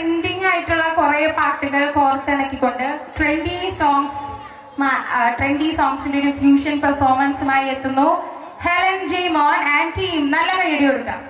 Trending ആയിട്ടുള്ള കുറെ പാട്ടുകൾ കോർത്തിണക്കിക്കൊണ്ട് ട്രെൻഡി സോങ്സ് ട്രെൻഡി സോങ്സിന്റെ ഒരു ഫ്യൂഷൻ പെർഫോമൻസുമായി എത്തുന്നു. ഹെലൻ ജെയ്മോൻ ആൻഡ് ടീം നല്ല കൈയടി കൊടുക്കാം